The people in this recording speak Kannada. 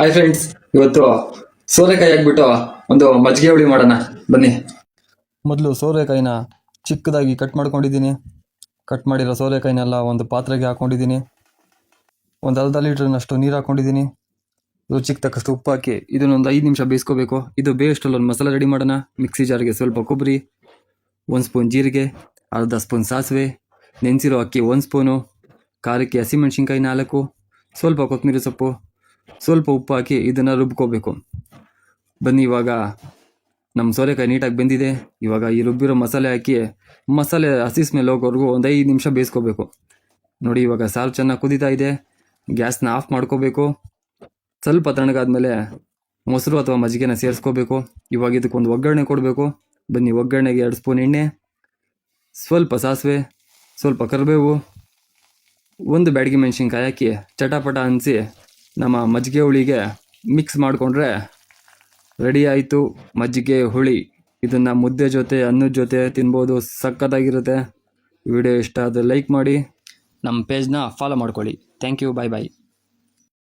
ಹಾಯ್ ಫ್ರೆಂಡ್ಸ್ ಇವತ್ತು ಸೋರೆಕಾಯಿ ಹಾಕ್ಬಿಟ್ಟು ಒಂದು ಮಜ್ಜಿಗೆ ಹುಳಿ ಮಾಡೋಣ. ಬನ್ನಿ. ಮೊದಲು ಸೋರೆಕಾಯಿನ ಚಿಕ್ಕದಾಗಿ ಕಟ್ ಮಾಡ್ಕೊಂಡಿದ್ದೀನಿ. ಕಟ್ ಮಾಡಿರೋ ಸೋರೆಕಾಯಿನೆಲ್ಲ ಒಂದು ಪಾತ್ರೆಗೆ ಹಾಕೊಂಡಿದ್ದೀನಿ. ಒಂದು ಅರ್ಧ ಲೀಟ್ರ್ನಷ್ಟು ನೀರು ಹಾಕೊಂಡಿದ್ದೀನಿ. ರುಚಿಗೆ ತಕ್ಕಷ್ಟು ಉಪ್ಪು ಹಾಕಿ ಇದನ್ನೊಂದು ಐದು ನಿಮಿಷ ಬೇಯಿಸ್ಕೋಬೇಕು. ಇದು ಬೇಯಿಸ್ಟಲ್ಲಿ ಒಂದು ಮಸಾಲೆ ರೆಡಿ ಮಾಡೋಣ. ಮಿಕ್ಸಿ ಜಾರ್ಗೆ ಸ್ವಲ್ಪ ಕೊಬ್ಬರಿ, ಒಂದು ಸ್ಪೂನ್ ಜೀರಿಗೆ, ಅರ್ಧ ಸ್ಪೂನ್ ಸಾಸಿವೆ, ನೆನೆಸಿರೋ ಅಕ್ಕಿ ಒಂದು ಸ್ಪೂನು, ಖಾರಕ್ಕೆ ಹಸಿಮೆಣ್ಸಿನ್ಕಾಯಿ ನಾಲ್ಕು, ಸ್ವಲ್ಪ ಕೊತ್ತಂಬರಿ ಸೊಪ್ಪು ಸ್ವಲ್ಪ ಉಪ್ಪು ಹಾಕಿ ಇದನ್ನು ರುಬ್ಕೋಬೇಕು. ಬನ್ನಿ ಇವಾಗ ನಮ್ಮ ಸೋರೆಕಾಯಿ ನೀಟಾಗಿ ಬೆಂದಿದೆ. ಇವಾಗ ಈ ರುಬ್ಬಿರೋ ಮಸಾಲೆ ಹಾಕಿ ಮಸಾಲೆ ಹಸಿಸ್ ಮೇಲೆ ಹೋಗೋವರೆಗೂ ಒಂದು ಐದು ನಿಮಿಷ ಬೇಯಿಸ್ಕೋಬೇಕು. ನೋಡಿ ಇವಾಗ ಸಾರು ಚೆನ್ನಾಗಿ ಕುದೀತಾ ಇದೆ. ಗ್ಯಾಸ್ನ ಆಫ್ ಮಾಡ್ಕೋಬೇಕು. ಸ್ವಲ್ಪ ತಣ್ಣಗಾದ್ಮೇಲೆ ಮೊಸರು ಅಥವಾ ಮಜ್ಜಿಗೆನ ಸೇರಿಸ್ಕೋಬೇಕು. ಇವಾಗ ಇದಕ್ಕೊಂದು ಒಗ್ಗರಣೆ ಕೊಡಬೇಕು. ಬನ್ನಿ ಒಗ್ಗರಣೆಗೆ ಎರಡು ಸ್ಪೂನ್ ಎಣ್ಣೆ, ಸ್ವಲ್ಪ ಸಾಸಿವೆ, ಸ್ವಲ್ಪ ಕರಿಬೇವು, ಒಂದು ಬ್ಯಾಡಗಿ ಮೆಣಸಿನ್ಕಾಯಿ ಹಾಕಿ ಚಟಾಪಟ ಅನಿಸಿ ನಮ್ಮ ಮಜ್ಜಿಗೆ ಹುಳಿಗೆ ಮಿಕ್ಸ್ ಮಾಡಿಕೊಂಡ್ರೆ ರೆಡಿ ಆಯಿತು. ಮಜ್ಜಿಗೆ ಹುಳಿ. ಇದನ್ನು ಮುದ್ದೆ ಜೊತೆ ಅನ್ನದ ಜೊತೆ ತಿನ್ಬೋದು. ಸಖತ್ತಾಗಿರುತ್ತೆ ವಿಡಿಯೋ ಇಷ್ಟ ಆದರೆ ಲೈಕ್ ಮಾಡಿ. ನಮ್ಮ ಪೇಜ್ನ ಫಾಲೋ ಮಾಡ್ಕೊಳ್ಳಿ. Thank you bye bye